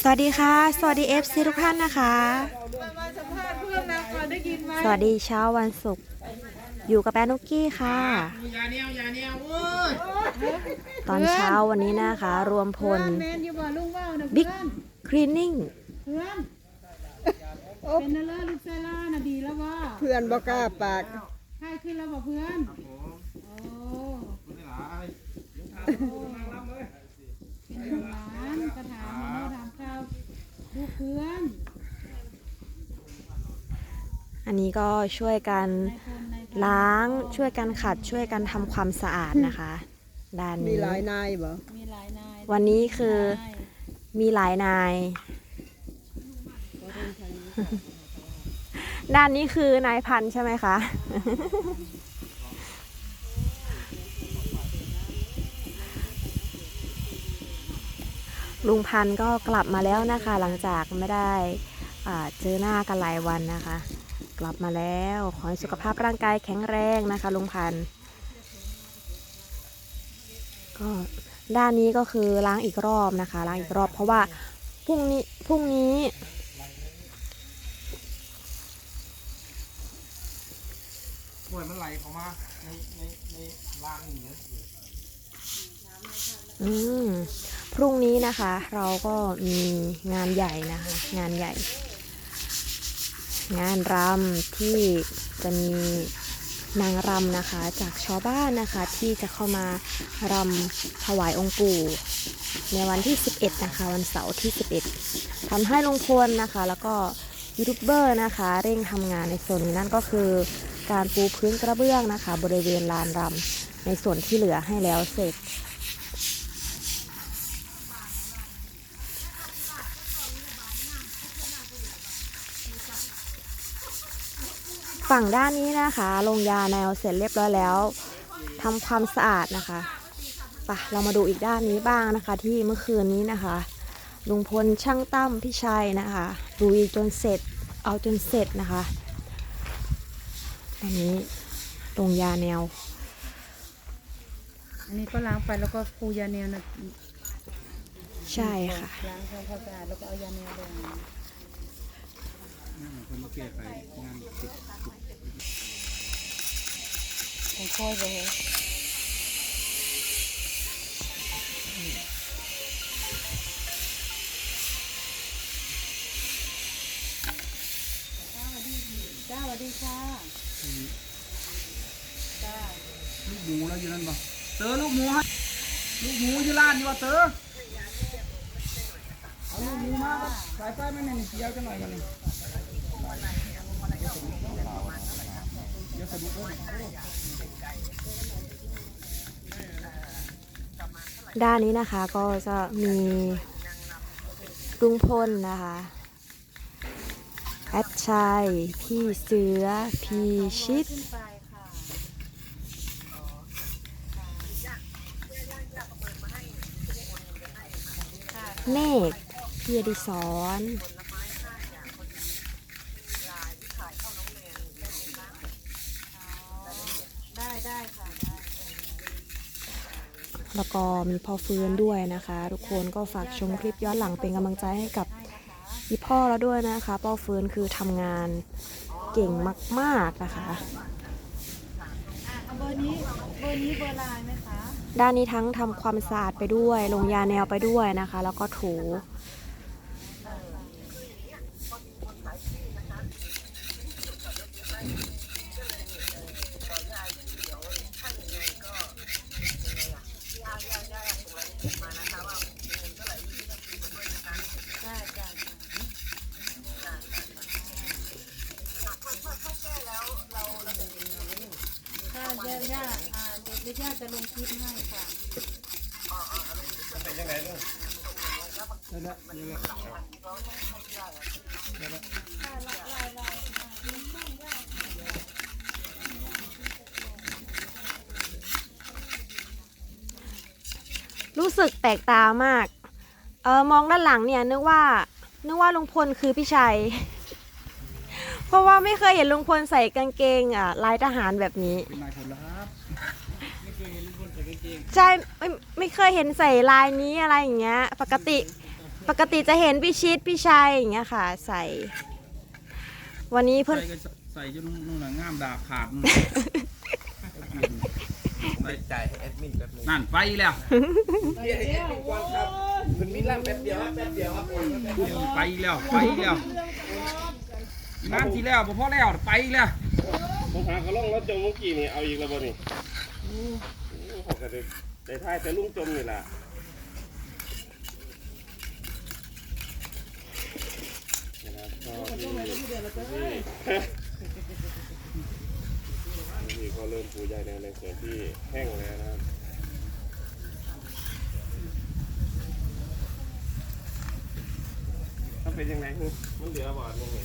สวัสดีค่ะ สวัสดีเอฟซีทุกท่านนะคะ มาสัมภาษณ์เพื่อนนะก่อนได้ยินไหมสวัสดีเช้าวันศุกร์อยู่กับแป้นุกกี้ค่ะอย่าเนียวอย่าเนียวเว้ยตอนเช้าวันนี้นะคะ รวมพลแมนอยู่บ่ลุงว่าวนะบิ๊เพื่กอนคลีนนิ่งเพื่อนเป็นนั่นเลยลูกไซล่าน่ะดีแล้วว่าเพื่อนบ่กล้าปาก ใครขึ้นแล้วบ่เพื่อนโอ้เป็น หลานกระถามมาโน่ถามข้าวลูกเพื่อนอันนี้ก็ช่วยกันในคนในคนล้างช่วยกันขัดช่วยกันทำความสะอาดนะคะ ด้านมีนี้หลายนายบ่มีหลายนายวันนี้คือมีหลายนาย ด้านนี้คือนายพันธุ์ใช่ไหมคะ ลุงพันธุ์ก็กลับมาแล้วนะคะ หลังจากไม่ได้อ่าเจอหน้ากันหลายวันนะคะ กลับมาแล้วขอให้สุขภาพร่างกายแข็งแรงนะคะ ลุงพันธุ์ก็ด้านนี้ก็คือล้างอีกรอบนะคะ ล้างอีกรอบเพราะว่าพรุ่งนี้พรุ่งนี้ป่วยมันไหลเข้ามาในในในรางอย่างเงี้ยอืม พรุ่งนี้นะคะเราก็มีงานใหญ่นะคะ งานใหญ่ งานรำที่จะมีนางรำนะคะ จากชาวบ้านนะคะที่จะเข้ามารำถวายองค์ปู่ในวันที่ 11 นะคะ วันเสาร์ที่ 11ทำให้ลุงพลนะคะ แล้วก็ยูทูบเบอร์นะคะ เร่งทำงานในส่วนนี้นั่นก็คือ การปูพื้นกระเบื้องนะคะ บริเวณลานรำในส่วนที่เหลือให้แล้วเสร็จ ฝั่งด้านนี้นะคะ ลงยาแนวเสร็จเรียบร้อยแล้วทำความสะอาดนะคะไปะเรามาดูอีกด้านนี้บ้างนะคะ ที่เมื่อคืนนี้นะคะลุงพลช่างตั้มพี่ชัยนะคะลุยจนเสร็จเอาจนเสร็จนะคะตอนนี้ลงยาแนว อันนี้ก็ล้างไปแล้วก็ปูยาแนวนะใช่ค่ะล้างทำความสะอาดแล้วก็เอายาแนวลง คนมาแก้ไขงานติดของค่อยไปเลยจ้าสวัสดีค่ะจ้าลูกหมูแล้วอยู่นั่นบ่เตอลูกหมูให้ลูกหมูอยู่ร้านอยู่ว่าเตอเอาลูกหมูมาครับสายไฟไม่แน่นี่เกี่ยวกันหน่อยกันนี่เดี๋ยวสะดุดเลย ด้านนี้นะคะก็จะมีลุงพลนะคะแอดชัย พี่เสือ พี่ชิดขึ้นไปค่ะเมฆพี่อดิศร แล้วก็มีพ่อฟื้นด้วยนะคะ ทุกคนก็ฝากชมคลิปย้อนหลังเป็นกำลังใจให้กับพี่พ่อแล้วด้วยนะคะ พ่อฟื้นคือทำงานเก่งมากๆนะคะอะเบอร์นี้เบอร์นี้เบอร์ไลน์ไหมคะด้านนี้ทั้งทำความสะอาดไปด้วยลงยาแนวไปด้วยนะคะ แล้วก็ถู ถ้าย่าย่าอ่าเดี๋ยวย่าจะลงคลิปให้ค่ะนั่นแหละนั่นแหละรู้สึกแปลกตามาก เออมองด้านหลังเนี่ยนึกว่า นึกว่าลุงพลคือพี่ชัย ราะว่าไม่เคยเห็นลุงพลใส่กางเกงอะลายทหารแบบนี้ เป็นนายพลแล้วครับไม่เคยเห็นลุงพลใส่กางเกงใช่ไม่ไม่เคยเห็นใส่ลายนี้อะไรอย่างเงี้ย ปกติปกติจะเห็นพี่ชิดพี่ชัยอย่างเงี้ยค่ะ ใส่ วันนี้เพื่อนใส่ก็ใส่จนนู่นน่ะง่ามดาบขาดนู่นใส่จ่ายให้แอดมินแป๊บนึงนั่นไปแล้วเรียกให้แอดมินก่อนครับมันมีร่างแป๊บเดียวครับแป๊บเดียวครับผมไปแล้วไปแล้ว งานที่แล้วบ่พอแล้วไปแล้วผมหากระล่องรถจมเมื่อกี้นี่เอาอีกแล้วบ่นี่ผมก็ได้ได้ท่ายแต่ลุงจมนี่แหละนะครับก็ที่นี่ก็เริ่มปูใหญ่ในในส่วนที่แห้งแล้วนะครับถ้าเป็นยังไงคือมันเหลือบอดยังไง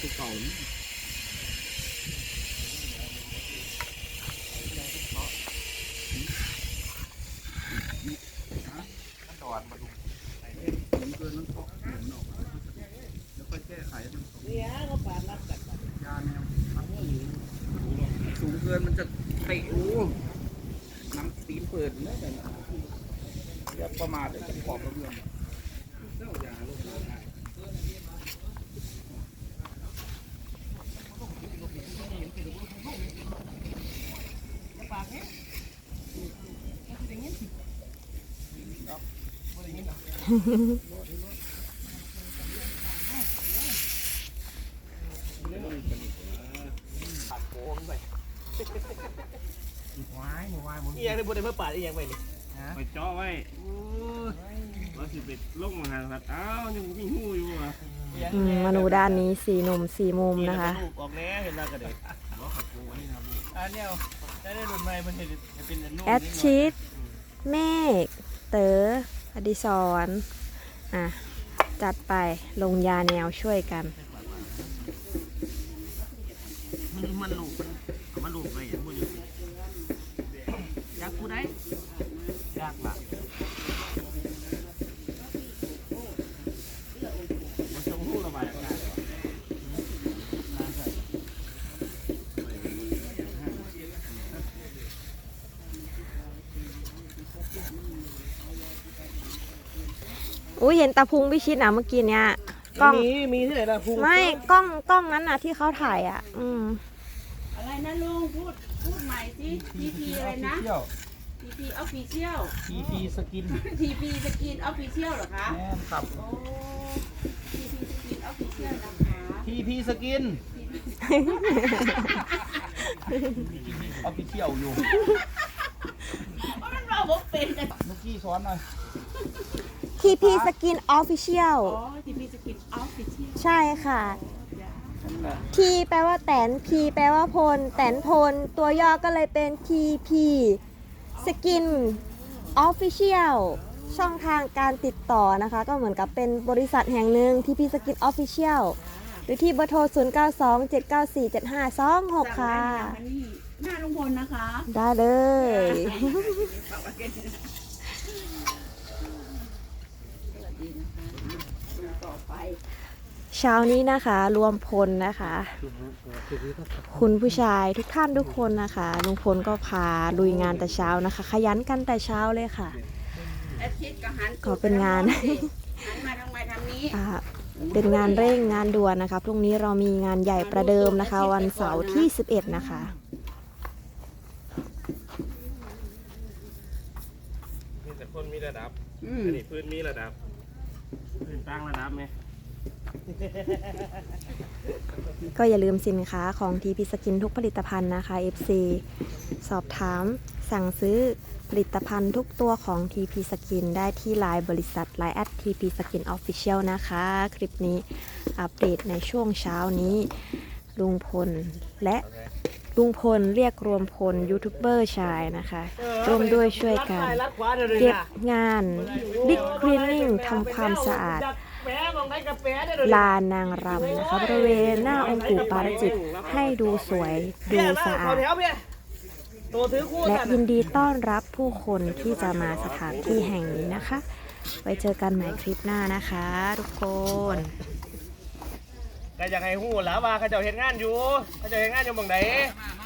ตัวเก่านี่มันเกินมันตกเห็นออกมาแล้วค่อยแก้ไขมันตกยาแนวสูงเกินมันจะเตะโอ้น้ำตีนเปิดแล้วแต่อย่าประมาทเลยจะขอบกระเบื้องเจ้าอย่าลงได้ อีหยังได้บ่ได้เพื่อปาดอียงไปนี่ไปเจาะไว้ว่าสิไปลงมาหาสัตว์อ้าวยังมีหูอยู่อะอืมมาดูด้านนี้สี่หนุ่มสี่มุมนะคะออกแน่เห็นแล้วก็เด็กอันเนี้ยได้ได้รุ่นใหม่มันเห็นเป็นแอดชิดเมฆเต๋อ อดิศรอะ จัดไปลงยาแนวช่วยกันมันมันลูกมันลูกไปอย่างบ่อยู่อยากกูได้ยากล่ะมันส่งหูระบายอากาศ อุ้ยเห็นตาพุงพี่ชิดนะเมื่อกี้เนี้ยกล้องมีมีที่ไหนล่ะพุงไม่กล้องกล้องนั้นนะที่เขาถ่ายอะ อืมอะไรนะลุงพูดพูดใหม่สิทีพีอะไรนะเที่ยวทีพีออฟฟิเชียล TP สกินทีพีสกินออฟฟิเชียลเหรอคะแม่นครับโอ้ทีพีสกินออฟฟิเชียลนะคะ TP สกินเอาไปเที่ยวอยู่มันเราบอกเป็นกันนุกกี้สอนหน่อย TP Skin Official อ๋อทีพีสกินออฟฟิเชียลใช่ค่ะ T แปลว่าแตน P แปลว่าพล แตนพล ตัวย่อก็เลยเป็น TP Skin Official ช่องทางการติดต่อนะคะ ก็เหมือนกับเป็นบริษัทแห่งหนึ่ง TP Skin Official หรือที่เบอร์โทร 0 9 2 7 9 4 7 5 2 6 ค่ะสั่งได้นี่หน้าลุงพลนะคะ ได้เลยฝากไว้กันสวัสดีนะคะ ต่อไป เช้านี้นะคะ รวมพลนะคะ คุณผู้ชายทุกท่านทุกคนนะคะลุงพลก็พาลุยงานแต่เช้านะคะ ขยันกันแต่เช้าเลยค่ะแอดชิดก็หันขอเป็นงาน หันมาทางไมทางนี้ อ่าเป็นงานเร่งงานด่วนนะคะพรุ่งนี้เรามีงานใหญ่ประเดิมนะคะ วันเสาร์ที่ 11 นะคะ มีแต่คนมีระดับอืม อันนี้พื้นมีระดับ พื้นตั้งระดับไหมก็อย่าลืมสินค้าของ TP Skin ทุกผลิตภัณฑ์นะคะ FC สอบถามสั่งซื้อผลิตภัณฑ์ทุกตัวของ TP Skin ได้ที่ไลน์บริษัทไลน์ TP Skin Official นะคะ คลิปนี้อัปเดตในช่วงเช้านี้ ลุงพลและ ลุงพลเรียกรวมพลยูทูบเบอร์ชายนะคะร่วมด้วยช่วยกันรัดขวาเดี๋ยวเก็บนะงานบิ๊กคลีนนิ่งทำความสะอาดแปะมองได้กับแปะได้เลยลานนางรำนะคะบริเวณหน้าองค์ปู่ปาราจิตให้ดูสวยดูสะอาเขดแถวเพี่ยตัวถือคู่และกันยินดีต้อนรับผู้คนที่จะมาสถานที่แห่งนี้นะคะ ไว้เจอกันใหม่คลิปหน้านะคะ ทุกคน ก็อยากให้ฮู้หล่ะว่าเขาเจ้าเฮ็ดงานอยู่เขาเจ้าเฮ็ดงานอยู่เมืองใดมา